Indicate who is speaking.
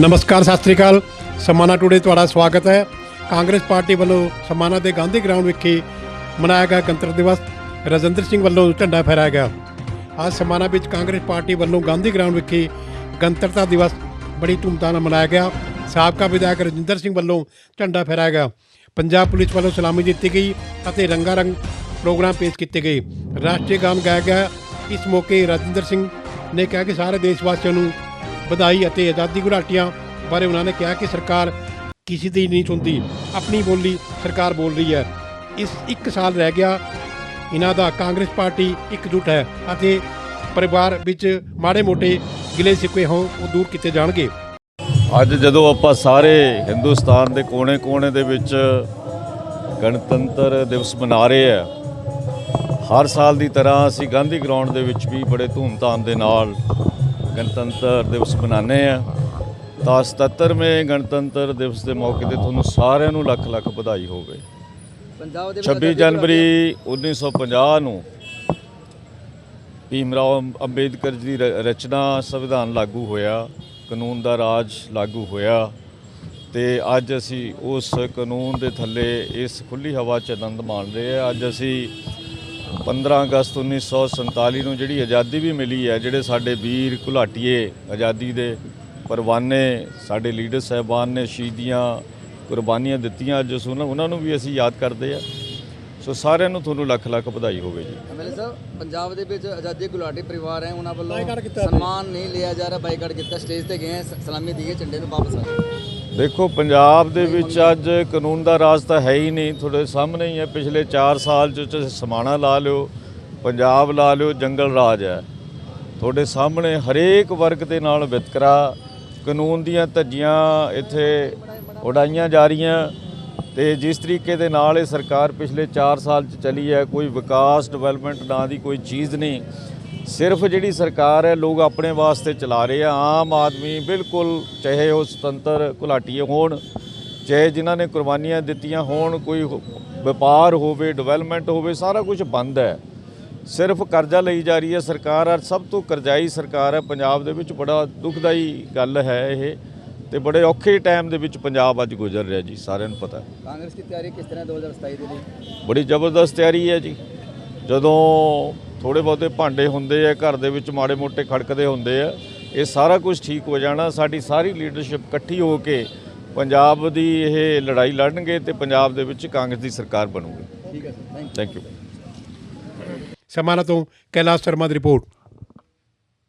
Speaker 1: ਨਮਸਕਾਰ, ਸਤਿ ਸ੍ਰੀ ਅਕਾਲ। ਸਮਾਨਾ ਟੂਡੇ ਤੁਹਾਡਾ ਸਵਾਗਤ ਹੈ। ਕਾਂਗਰਸ ਪਾਰਟੀ ਵੱਲੋਂ ਸਮਾਨਾ ਦੇ ਗਾਂਧੀ ਗਰਾਊਂਡ ਵਿਖੇ ਮਨਾਇਆ ਗਿਆ ਗਣਤੰਤਰ ਦਿਵਸ। ਰਜਿੰਦਰ ਸਿੰਘ ਵੱਲੋਂ ਝੰਡਾ ਫਹਿਰਾਇਆ ਗਿਆ। ਅੱਜ ਸਮਾਨਾ ਵਿੱਚ ਕਾਂਗਰਸ ਪਾਰਟੀ ਵੱਲੋਂ ਗਾਂਧੀ ਗਰਾਊਂਡ ਵਿਖੇ ਗਣਤੰਤਰਤਾ ਦਿਵਸ ਬੜੀ ਧੂਮਧਾਮ ਨਾਲ ਮਨਾਇਆ ਗਿਆ। ਸਾਬਕਾ ਵਿਧਾਇਕ ਰਜਿੰਦਰ ਸਿੰਘ ਵੱਲੋਂ ਝੰਡਾ ਫਹਿਰਾਇਆ ਗਿਆ। ਪੰਜਾਬ ਪੁਲਿਸ ਵੱਲੋਂ ਸਲਾਮੀ ਦਿੱਤੀ ਗਈ ਅਤੇ ਰੰਗਾ ਰੰਗ ਪ੍ਰੋਗਰਾਮ ਪੇਸ਼ ਕੀਤੇ ਗਏ। ਰਾਸ਼ਟਰੀ ਗਾਨ ਗਾਇਆ ਗਿਆ। ਇਸ ਮੌਕੇ ਰਜਿੰਦਰ ਸਿੰਘ ਨੇ ਕਿਹਾ ਕਿ ਸਾਰੇ ਦੇਸ਼ ਵਾਸੀਆਂ ਨੂੰ ਵਧਾਈ ਅਤੇ ਆਜ਼ਾਦੀ ਘੁਲਾਟੀਆਂ ਬਾਰੇ ਉਹਨਾਂ ਨੇ ਕਿਹਾ ਕਿ ਸਰਕਾਰ ਕਿਸੇ ਦੀ ਨਹੀਂ ਸੁਣਦੀ। ਆਪਣੀ ਬੋਲੀ ਸਰਕਾਰ ਬੋਲ ਰਹੀ ਹੈ। ਇਸ ਇੱਕ ਸਾਲ ਰਹਿ ਗਿਆ। ਇਹਨਾਂ ਦਾ ਕਾਂਗਰਸ ਪਾਰਟੀ ਇਕਜੁੱਟ ਹੈ ਅਤੇ ਪਰਿਵਾਰ ਵਿੱਚ ਮਾੜੇ ਮੋਟੇ ਗਿਲੇ ਸਿੱਕੇ ਹੋਣ ਉਹ ਦੂਰ ਕੀਤੇ ਜਾਣਗੇ।
Speaker 2: ਅੱਜ ਜਦੋਂ ਆਪਾਂ ਸਾਰੇ ਹਿੰਦੁਸਤਾਨ ਦੇ ਕੋਨੇ-ਕੋਨੇ ਦੇ ਵਿੱਚ ਗਣਤੰਤਰ ਦਿਵਸ ਮਨਾ ਰਹੇ ਆ, ਹਰ ਸਾਲ ਦੀ ਤਰ੍ਹਾਂ ਅਸੀਂ ਗਾਂਧੀ ਗਰਾਊਂਡ ਦੇ ਵਿੱਚ ਵੀ ਬੜੇ ਧੂਮਧਾਮ ਦੇ ਨਾਲ ਗਣਤੰਤਰ ਦਿਵਸ ਮਨਾਉਂਦੇ ਆ ਤਾਂ 77ਵੇਂ ਗਣਤੰਤਰ ਦਿਵਸ ਦੇ ਮੌਕੇ ਤੇ ਤੁਹਾਨੂੰ ਸਾਰਿਆਂ ਨੂੰ ਲੱਖ ਲੱਖ ਵਧਾਈ ਹੋਵੇ।
Speaker 3: ਪੰਜਾਬ ਦੇ
Speaker 2: 26 ਜਨਵਰੀ 1950 ਨੂੰ ਭੀਮ ਰਾਓ ਅੰਬੇਦਕਰ ਜੀ ਦੀ ਰਚਨਾ ਸੰਵਿਧਾਨ ਲਾਗੂ ਹੋਇਆ ਕਾਨੂੰਨ ਦਾ ਰਾਜ ਲਾਗੂ ਹੋਇਆ ਤੇ ਅੱਜ ਅਸੀਂ ਉਸ ਕਾਨੂੰਨ ਦੇ ਥੱਲੇ ਇਸ ਖੁੱਲੀ ਹਵਾ 'ਚ ਆਨੰਦ ਮਾਣ ਰਹੇ ਹਾਂ। ਅੱਜ ਅਸੀਂ 15 ਅਗਸਤ 1947 ਨੂੰ ਜਿਹੜੀ ਆਜ਼ਾਦੀ ਵੀ ਮਿਲੀ ਹੈ ਜਿਹੜੇ ਸਾਡੇ ਵੀਰ ਘੁਲਾਟੀਏ ਆਜ਼ਾਦੀ ਦੇ ਪਰਵਾਨੇ ਸਾਡੇ ਲੀਡਰ ਸਾਹਿਬਾਨ ਨੇ ਸ਼ਹੀਦੀਆਂ ਕੁਰਬਾਨੀਆਂ ਦਿੱਤੀਆਂ ਅੱਜ ਉਸ ਉਹਨਾਂ ਉਹਨਾਂ ਨੂੰ ਵੀ ਅਸੀਂ ਯਾਦ ਕਰਦੇ ਆ ਸੋ ਸਾਰਿਆਂ ਨੂੰ ਤੁਹਾਨੂੰ ਲੱਖ ਲੱਖ ਵਧਾਈ ਹੋਵੇ ਜੀ।
Speaker 3: ਐਮਐਲਏ ਸਾਹਿਬ ਪੰਜਾਬ ਦੇ ਵਿੱਚ ਆਜ਼ਾਦੀ ਗੁਲਾਟੀ ਪਰਿਵਾਰ ਹੈ ਉਹਨਾਂ ਵੱਲੋਂ ਸਨਮਾਨ ਨਹੀਂ ਲਿਆ ਜਾ ਰਿਹਾ ਬਾਈਕਾਟ ਕੀਤਾ ਸਟੇਜ ਤੇ ਗਏ ਸ- ਸਲਾਮੀ ਦੀ ਹੈ ਝੰਡੇ ਨੂੰ ਵਾਪਸ ਆ
Speaker 2: ਦੇਖੋ, ਪੰਜਾਬ ਦੇ ਵਿੱਚ ਅੱਜ ਕਾਨੂੰਨ ਦਾ ਰਾਜ ਤਾਂ ਹੈ ਹੀ ਨਹੀਂ। ਤੁਹਾਡੇ ਸਾਹਮਣੇ ਹੀ ਹੈ, ਪਿਛਲੇ 4 ਸਾਲ ਚ ਤੁਸੀਂ ਸਮਾਣਾ ਲਾ ਲਿਓ, ਪੰਜਾਬ ਲਾ ਲਿਓ, ਜੰਗਲ ਰਾਜ ਹੈ। ਤੁਹਾਡੇ ਸਾਹਮਣੇ ਹਰੇਕ ਵਰਗ ਦੇ ਨਾਲ ਵਿਤਕਰਾ, ਕਾਨੂੰਨ ਦੀਆਂ ਧੱਜੀਆਂ ਇੱਥੇ ਉਡਾਈਆਂ ਜਾ ਰਹੀਆਂ ਤੇ ਜਿਸ ਤਰੀਕੇ ਦੇ ਨਾਲ ਇਹ ਸਰਕਾਰ ਪਿਛਲੇ 4 ਸਾਲ ਚ ਚੱਲੀ ਹੈ, ਕੋਈ ਵਿਕਾਸ, ਡਿਵੈਲਪਮੈਂਟ ਨਾਂ ਦੀ ਕੋਈ ਚੀਜ਼ ਨਹੀਂ। ਸਿਰਫ ਜਿਹੜੀ ਸਰਕਾਰ ਹੈ ਲੋਕ ਆਪਣੇ ਵਾਸਤੇ ਚਲਾ ਰਹੇ ਆ ਆਮ ਆਦਮੀ ਬਿਲਕੁਲ ਚਾਹੇ ਉਹ ਸੁਤੰਤਰ ਘੁਲਾਟੀਏ ਹੋਣ ਚਾਹੇ ਜਿਨ੍ਹਾਂ ਨੇ ਕੁਰਬਾਨੀਆਂ ਦਿੱਤੀਆਂ ਹੋਣ ਕੋਈ ਵਪਾਰ ਹੋਵੇ ਡਿਵੈਲਪਮੈਂਟ ਹੋਵੇ ਸਾਰਾ ਕੁਝ ਬੰਦ ਹੈ। ਸਿਰਫ ਕਰਜ਼ਾ ਲਈ ਜਾ ਰਹੀ ਹੈ ਸਰਕਾਰ ਔਰ ਸਭ ਤੋਂ ਕਰਜ਼ਾਈ ਸਰਕਾਰ ਹੈ ਪੰਜਾਬ ਦੇ ਵਿੱਚ ਬੜਾ ਦੁਖਦਾਈ ਗੱਲ ਹੈ ਇਹ ਤੇ ਬੜੇ ਔਖੇ ਟਾਈਮ ਦੇ ਵਿੱਚ ਪੰਜਾਬ ਅੱਜ ਗੁਜ਼ਰ ਰਿਹਾ ਜੀ ਸਾਰਿਆਂ ਨੂੰ ਪਤਾ
Speaker 3: ਕਾਂਗਰਸ ਦੀ ਤਿਆਰੀ ਕਿਸ ਤਰ੍ਹਾਂ 2027 ਦੇ ਲਈ?
Speaker 2: ਬੜੀ ਜ਼ਬਰਦਸਤ ਤਿਆਰੀ ਹੈ ਜੀ। ਜਦੋਂ ਥੋੜੇ ਬਹੁਤੇ ਭਾਂਡੇ ਹੁੰਦੇ ਆ ਘਰ ਦੇ ਵਿੱਚ ਮਾੜੇ ਮੋਟੇ ਖੜਕਦੇ ਹੁੰਦੇ ਆ। ਇਹ ਸਾਰਾ ਕੁਝ ਠੀਕ ਹੋ ਜਾਣਾ ਸਾਡੀ ਸਾਰੀ ਲੀਡਰਸ਼ਿਪ ਇਕੱਠੀ ਹੋ ਕੇ ਪੰਜਾਬ ਦੀ ਇਹ ਲੜਾਈ ਲੜਨਗੇ ਤੇ ਪੰਜਾਬ ਦੇ ਵਿੱਚ ਕਾਂਗਰਸ ਦੀ ਸਰਕਾਰ ਬਣੂਗੀ।
Speaker 3: ਠੀਕ ਹੈ ਸਰ
Speaker 2: ਥੈਂਕ ਯੂ
Speaker 1: ਸਮਾਨਾ ਤੋਂ ਕੈਲਾਸ਼ ਸ਼ਰਮਾ ਦੀ ਰਿਪੋਰਟ।